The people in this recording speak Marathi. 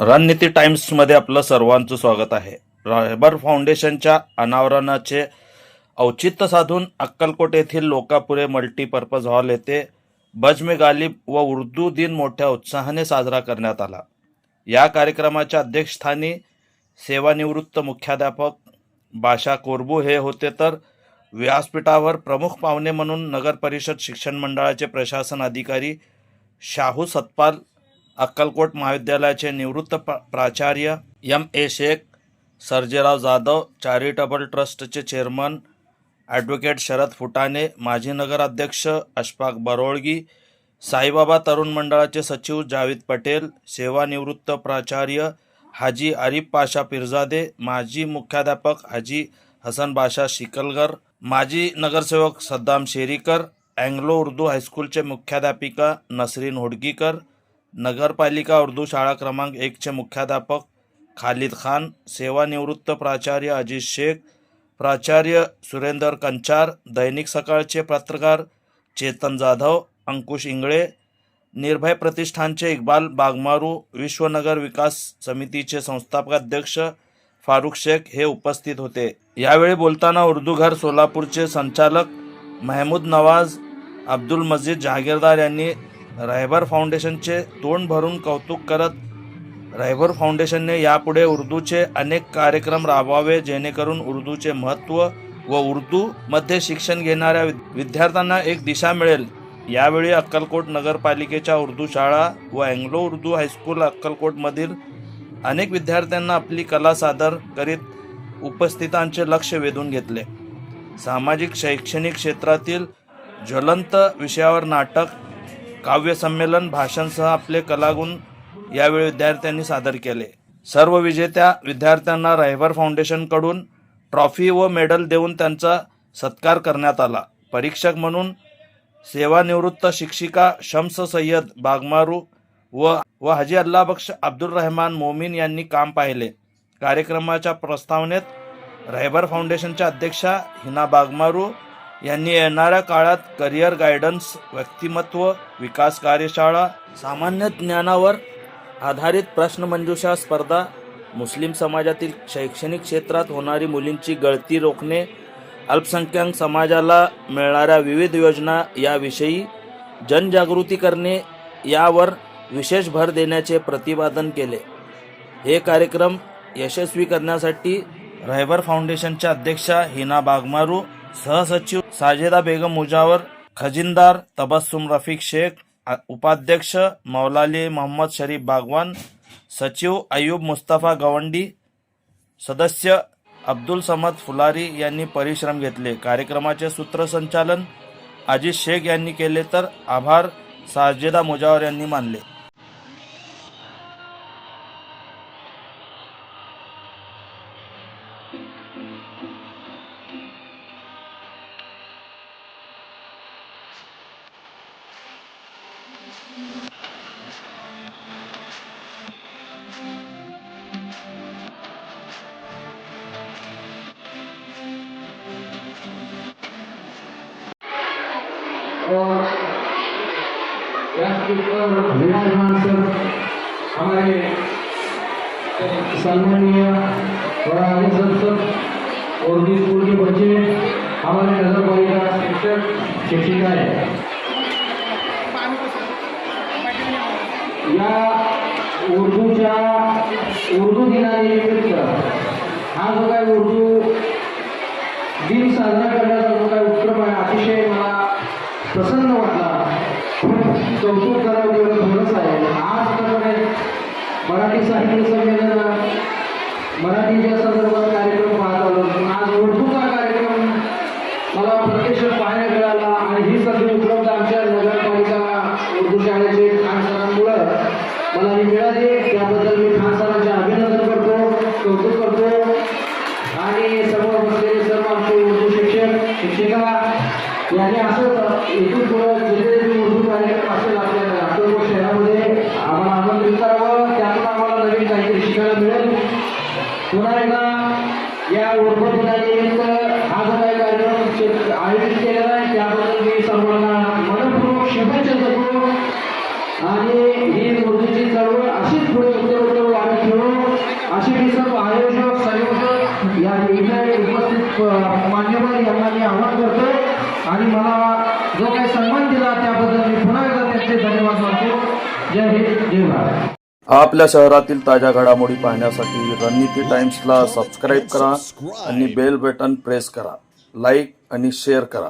रणनीती टाइम्समध्ये आपलं सर्वांचं स्वागत आहे. रायबर फाउंडेशनच्या अनावरणाचे औचित्य साधून अक्कलकोट येथील लोकापुरे मल्टीपर्पज हॉल येथे बजमे गालिब व उर्दू दिन मोठ्या उत्साहाने साजरा करण्यात आला. या कार्यक्रमाच्या अध्यक्षस्थानी सेवानिवृत्त मुख्याध्यापक बाशा कोरबू हे होते तर व्यासपीठावर प्रमुख पाहुणे म्हणून नगर परिषद शिक्षण मंडळाचे प्रशासन अधिकारी शाहू सतपाल अक्कलकोट महाविद्यालयाचे निवृत्त प्राचार्य M A Shaikh Sarjerao Jadhav charitable ट्रस्टचे चेअरमन ॲडव्होकेट शरद फुटाणे माजी नगराध्यक्ष अशफाक बरोळगी साईबाबा तरुण मंडळाचे सचिव जावेद पटेल सेवानिवृत्त प्राचार्य हाजी आरिफ पाशा पिरजादे माजी मुख्याध्यापक हाजी हसन बाशा शिकलगर माजी नगरसेवक सद्दाम शेरीकर अँग्लो उर्दू हायस्कूलचे मुख्याध्यापिका नसरीन होडगीकर नगरपालिका उर्दू शाळा क्रमांक एकचे मुख्याध्यापक खालिद खान सेवानिवृत्त प्राचार्य अजिज शेख प्राचार्य सुरेंदर कंचार दैनिक सकाळचे पत्रकार चेतन जाधव अंकुश इंगळे निर्भय प्रतिष्ठानचे इक्बाल बागमारू विश्वनगर विकास समितीचे संस्थापक अध्यक्ष फारुख शेख हे उपस्थित होते. यावेळी बोलताना उर्दू घर सोलापूरचे संचालक महमूद नवाज अब्दुल मजीद जहागीरदार यांनी रायबर फाउंडेशनचे तोंड भरून कौतुक करत रायबर फाउंडेशनने यापुढे उर्दूचे अनेक कार्यक्रम राबवावे जेणेकरून उर्दूचे महत्त्व व उर्दूमध्ये शिक्षण घेणाऱ्या विद्यार्थ्यांना एक दिशा मिळेल. यावेळी अक्कलकोट नगरपालिकेच्या उर्दू शाळा व अँग्लो उर्दू हायस्कूल अक्कलकोटमधील अनेक विद्यार्थ्यांना आपली कला सादर करीत उपस्थितांचे लक्ष वेधून घेतले. सामाजिक शैक्षणिक क्षेत्रातील ज्वलंत विषयावर नाटक काव्यसंमेलन भाषणसह आपले कलागुण यावेळी विद्यार्थ्यांनी सादर केले. सर्व विजेत्या विद्यार्थ्यांना रायबर फाउंडेशनकडून ट्रॉफी व मेडल देऊन त्यांचा सत्कार करण्यात आला. परीक्षक म्हणून सेवानिवृत्त शिक्षिका शम्स सय्यद बागमारू व व हाजी अल्ला अब्दुल रहमान मोमीन यांनी काम पाहिले. कार्यक्रमाच्या प्रस्तावनेत रायबर फाउंडेशनच्या अध्यक्षा हिना बागमारू यांनी येणाऱ्या काळात करिअर गायडन्स व्यक्तिमत्व विकास कार्यशाळा सामान्य ज्ञानावर आधारित प्रश्नमंजुषा स्पर्धा मुस्लिम समाजातील शैक्षणिक क्षेत्रात होणारी मुलींची गळती रोखणे अल्पसंख्याक समाजाला मिळणाऱ्या विविध योजना याविषयी जनजागृती करणे यावर विशेष भर देण्याचे प्रतिपादन केले. हे कार्यक्रम यशस्वी करण्यासाठी रायबर फाउंडेशनच्या अध्यक्षा हिना बागमारू सहसचिव साजेदा बेगम मुजावर खजिनदार तबस्सुम रफीक शेख उपाध्यक्ष मौलाली मोहम्मद शरीफ बागवान सचिव अयूब मुस्तफा गवंडी सदस्य अब्दुल समद फुलारी यांनी परिश्रम घेतले. कार्यक्रमाचे सूत्रसंचालन अजित शेख यांनी केले तर आभार साजेदा मुजावर यांनी मानले. हमारे सम्मानीय और आगे संसद और स्कूल के बच्चे हमारे नगर पालिका शिक्षक शिक्षिकाएं या उर्दूच्या उर्दू दिनानिमित्त हा जो काय उर्दू दिन साजरा करण्याचा जो काही उपक्रम आहे अतिशय मला प्रसन्न वाटला. खूप कौतुक करावं तेवढं थोडंच आहे. आज प्रमाणे मराठी साहित्य संमेलन मराठीच्या संदर्भात आयोजित केलेला आहे त्याबद्दल मी सर्वांना मनपूर्वक शुभेच्छा देतो. आणि ही मुलीची चळवळ अशीच पुढे उत्तर वाढत ठेवू. अशी मी सर्व आयोजक संयोजक या निर्णय उपस्थित मान्यवर यांना मी आवाहन करतो. आणि मला जो काही सन्मान दिला त्याबद्दल मी पुन्हा एकदा त्यांचे धन्यवाद मानतो. जय हिंद जय भारत. आपल्या शहरातील ताज्या घडामोडी पाहण्यासाठी रणनीती टाइम्सला सबस्क्राईब करा आणि बेल बटन प्रेस करा. लाईक आणि शेअर करा.